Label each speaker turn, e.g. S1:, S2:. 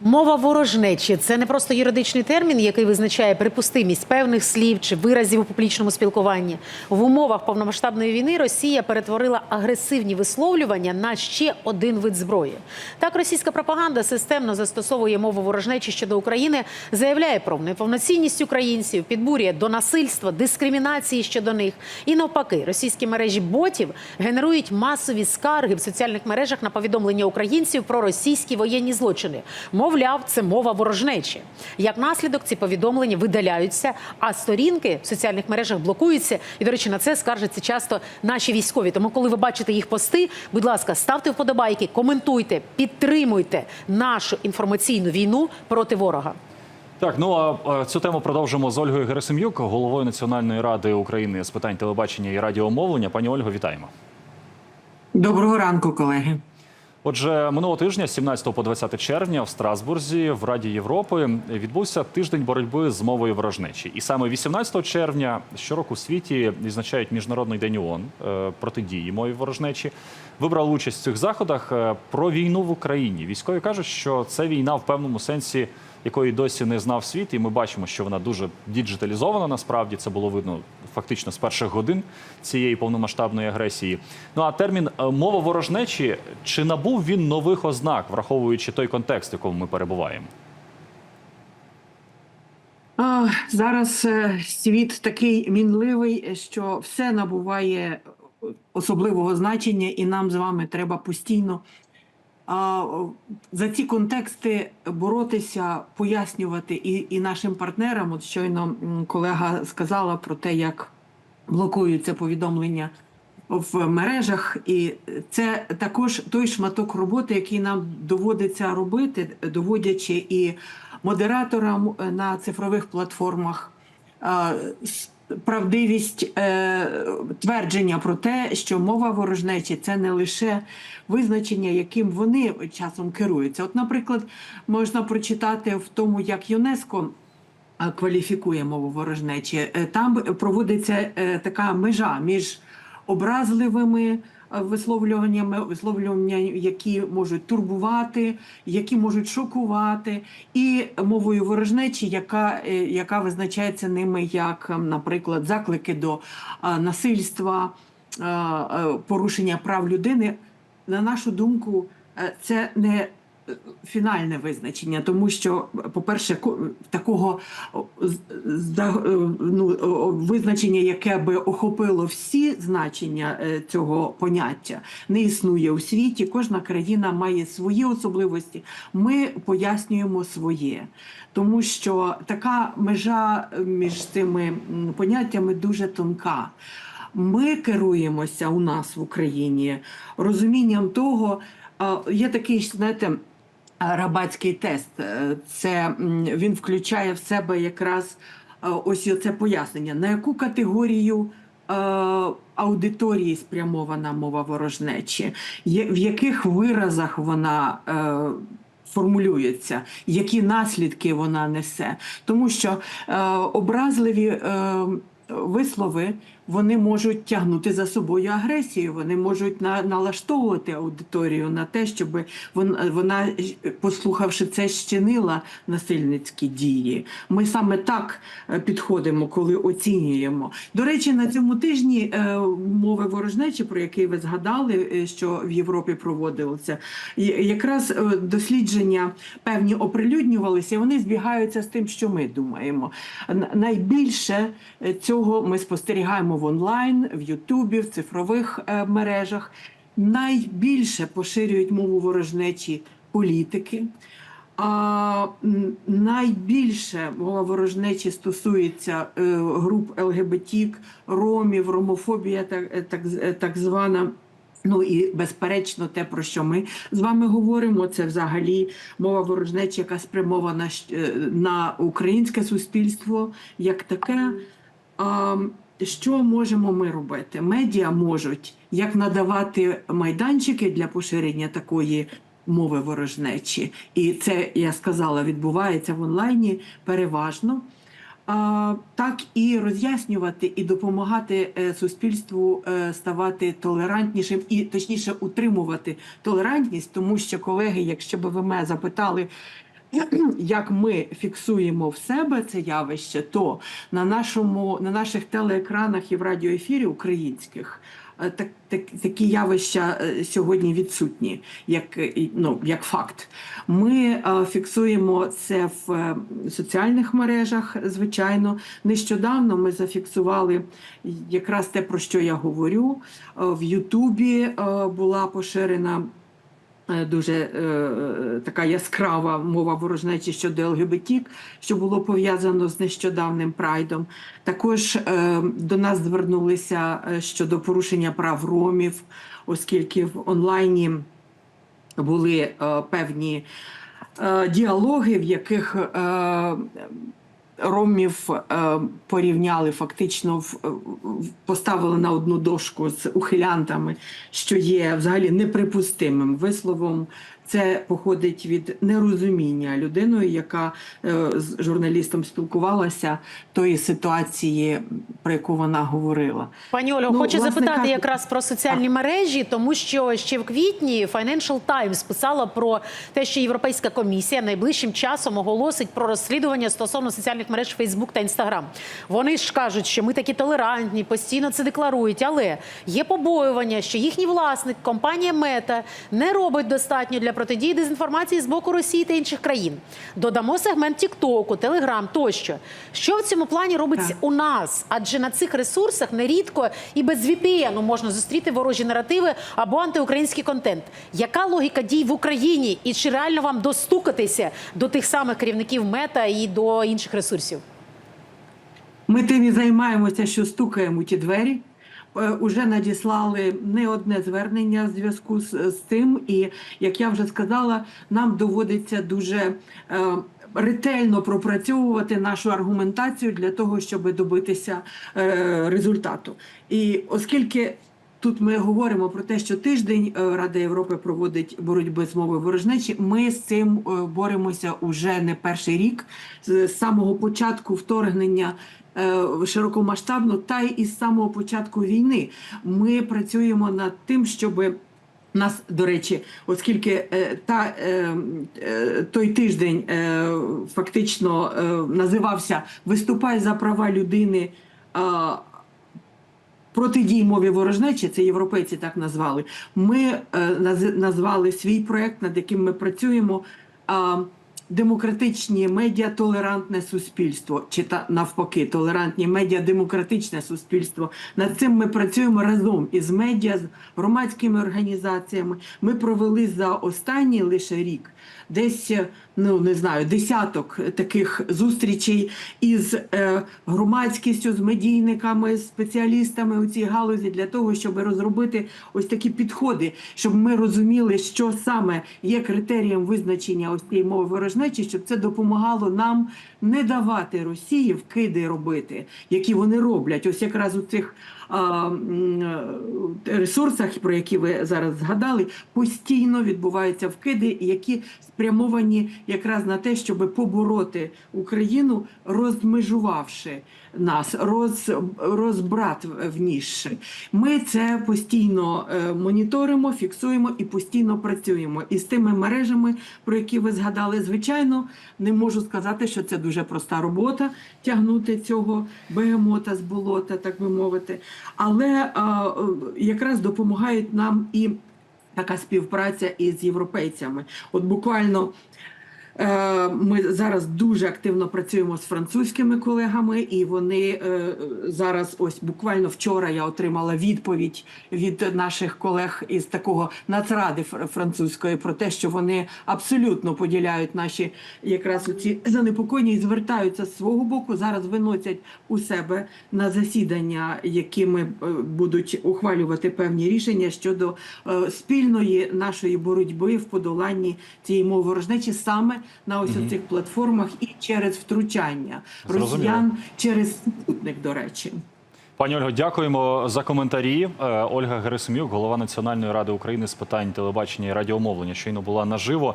S1: Мова ворожнечі це не просто юридичний термін, який визначає припустимість певних слів чи виразів у публічному спілкуванні. В умовах повномасштабної війни Росія перетворила агресивні висловлювання на ще один вид зброї. Так, російська пропаганда системно застосовує мову ворожнечі щодо України, заявляє про неповноцінність українців, підбурює до насильства, дискримінації щодо них. І навпаки, російські мережі ботів генерують масові скарги в соціальних мережах на повідомлення українців про російські воєнні злочини. Мовляв, це мова ворожнечі. Як наслідок, ці повідомлення видаляються, а сторінки в соціальних мережах блокуються. І, до речі, на це скаржаться часто наші військові. Тому, коли ви бачите їх пости, будь ласка, ставте вподобайки, коментуйте, підтримуйте нашу інформаційну війну проти ворога.
S2: Так, ну а цю тему продовжимо з Ольгою Герасим'юк, головою Національної ради України з питань телебачення і радіомовлення. Пані Ольго, вітаємо.
S3: Доброго ранку, колеги.
S2: Отже, минулого тижня, з 17 по 20 червня, в Страсбурзі в Раді Європи відбувся тиждень боротьби з мовою ворожнечі. І саме 18 червня щороку у світі відзначають міжнародний день ООН е, протидії мові ворожнечі. Вибрали участь в цих заходах е, про війну в Україні. Військові кажуть, що це війна в певному сенсі, якої досі не знав світ, і ми бачимо, що вона дуже діджиталізована. Насправді це було видно фактично з перших годин цієї повномасштабної агресії. Ну а термін е, мова ворожнечі чи набув він нових ознак, враховуючи той контекст, в якому ми перебуваємо?
S3: Зараз е, світ такий мінливий, що все набуває особливого значення, і нам з вами треба постійно за ці контексти боротися, пояснювати і, і нашим партнерам. От щойно колега сказала про те, як блокуються повідомлення в мережах, і це також той шматок роботи, який нам доводиться робити, доводячи і модераторам на цифрових платформах правдивість е, твердження про те, що мова ворожнечі це не лише визначення, яким вони часом керуються. От, наприклад, можна прочитати в тому, як ЮНЕСКО кваліфікує мову ворожнечі. Е, Там проводиться е, така межа між образливими е, висловлюваннями, висловлюваннями, які можуть турбувати, які можуть шокувати, і мовою ворожнечі, яка, е, яка визначається ними як, ем, наприклад, заклики до насильства, а, порушення прав людини. На нашу думку, е, це не е, фінальне визначення, тому що, по-перше, ко- такого е, ну, визначення, яке би охопило всі значення е, цього поняття, не існує у світі. Кожна країна має свої особливості. Ми пояснюємо своє, тому що така межа е, між цими поняттями дуже тонка. Ми керуємося у нас в Україні розумінням того, є такий, знаєте, рабатський тест. Е, Це він включає в себе якраз е, ось це пояснення, на яку категорію е, аудиторії спрямована мова ворожнечі, в яких виразах вона. Формулюється, які наслідки вона несе, тому що образливі вислови вони можуть тягнути за собою агресію, вони можуть на, налаштовувати аудиторію на те, щоб вона, вона, послухавши це, щинила насильницькі дії. Ми саме так е, підходимо, коли оцінюємо. До речі, на цьому тижні е, мови ворожнечі, про який ви згадали, е, що в Європі проводилося, якраз дослідження певні оприлюднювалися, і вони збігаються з тим, що ми думаємо. Найбільше цього ми спостерігаємо в онлайн, в Ютубі, в цифрових е, мережах. Найбільше поширюють мову ворожнечі політики. А найбільше мова ворожнечі стосується е, груп ЛГБТ, ромів, ромофобія, так, е, так, е, так звана. Ну і безперечно, те, про що ми з вами говоримо, це взагалі мова ворожнечі, яка спрямована на українське суспільство як таке. Що можемо ми робити? Медіа можуть як надавати майданчики для поширення такої мови ворожнечі, і це я сказала, відбувається в онлайні переважно. Так і роз'яснювати і допомагати е, суспільству е, ставати толерантнішим і точніше утримувати толерантність, тому що колеги, якщо б ви мене запитали як ми фіксуємо в себе це явище, то на нашому на наших телеекранах і в радіоефірі українських. е, Так, так, такі явища е, сьогодні відсутні, як, е, ну, як факт. Ми фіксуємо це в соціальних мережах, звичайно. Нещодавно ми зафіксували якраз те, про що я говорю. В Ютубі була поширена дуже е, така яскрава мова ворожнечі щодо ЛГБТ, що було пов'язано з нещодавним прайдом. Також е, до нас звернулися е, щодо порушення прав ромів, оскільки в онлайні були е, певні е, діалоги, в яких е, ромів е, порівняли фактично поставили на одну дошку з ухилянтами, що є взагалі неприпустимим висловом. Це походить від нерозуміння людиною, яка е, з журналістом спілкувалася тої ситуації, про яку вона говорила.
S1: Пані Ольго,
S3: Ну,
S1: хочу
S3: власне
S1: запитати якраз про соціальні мережі, тому що ще в квітні Financial Times писала про те, що Європейська комісія найближчим часом оголосить про розслідування стосовно соціальних мереж Facebook та Instagram. Вони ж кажуть, що ми такі толерантні, постійно це декларують, але є побоювання, що їхній власник, компанія Мета, не робить достатньо для протидії дезінформації з боку Росії та інших країн. Додамо сегмент Тіктоку, Телеграм тощо. Що в цьому плані робиться
S3: Так.
S1: у нас? Адже на цих ресурсах нерідко і без VPN можна зустріти ворожі наративи або антиукраїнський контент. Яка логіка дій в Україні? І чи реально вам достукатися до тих самих керівників мета і до інших ресурсів?
S3: Ми тим і займаємося, що стукаємо ті двері. Е, Уже надіслали не одне звернення в зв'язку з, з цим, і як я вже сказала, нам доводиться дуже е, ретельно пропрацьовувати нашу аргументацію для того, щоб добитися е, результату. І оскільки Тут ми говоримо про те, що тиждень е, Рада Європи проводить боротьби з мовою ворожнечі. Ми з цим е, боремося уже не перший рік з самого початку вторгнення. Широкомасштабно, та й із самого початку війни ми працюємо над тим, щоб нас, до речі, оскільки е, та, е, е, той тиждень е, фактично е, називався Виступай за права людини. Протидій мові ворожнечі, це європейці так назвали. Ми е, наз- назвали свій проект, над яким ми працюємо. А, демократичні медіа, толерантне суспільство, чи та навпаки, толерантні медіа, демократичне суспільство. Над цим ми працюємо разом із медіа, з громадськими організаціями. Ми провели за останній лише рік десь ну не знаю десяток таких зустрічей із е, громадськістю, з медійниками, з спеціалістами у цій галузі для того, щоб розробити ось такі підходи, щоб ми розуміли, що саме є критерієм визначення ось цієї мови ворожнечі, щоб це допомагало нам не давати Росії вкиди робити, які вони роблять. Ось якраз у цих ресурсах, про які ви зараз згадали, постійно відбуваються вкиди, які спрямовані якраз на те, щоб побороти Україну, розмежувавши нас, роз, розбрат внісши. Ми це постійно е, моніторимо, фіксуємо і постійно працюємо. І з тими мережами, про які ви згадали, звичайно, не можу сказати, що це дуже проста робота тягнути цього бегемота з болота, так би мовити. Але е, якраз допомагають нам і така співпраця із європейцями. От буквально. Е, Ми зараз дуже активно працюємо з французькими колегами, і вони е, зараз, ось буквально вчора, я отримала відповідь від наших колег із такого нацради французької про те, що вони абсолютно поділяють наші якраз ці занепокоєння і звертаються з свого боку. Зараз виносять у себе на засідання, якими е, будуть ухвалювати певні рішення щодо спільної нашої боротьби в подоланні цієї мови ворожнечі саме на ось цих платформах і через втручання
S2: Зрозуміло.
S3: росіян через супутник, до речі.
S2: Пані Ольго, дякуємо за коментарі. Е, Ольга Герасим'юк, голова Національної ради України з питань телебачення і радіомовлення, щойно була наживо.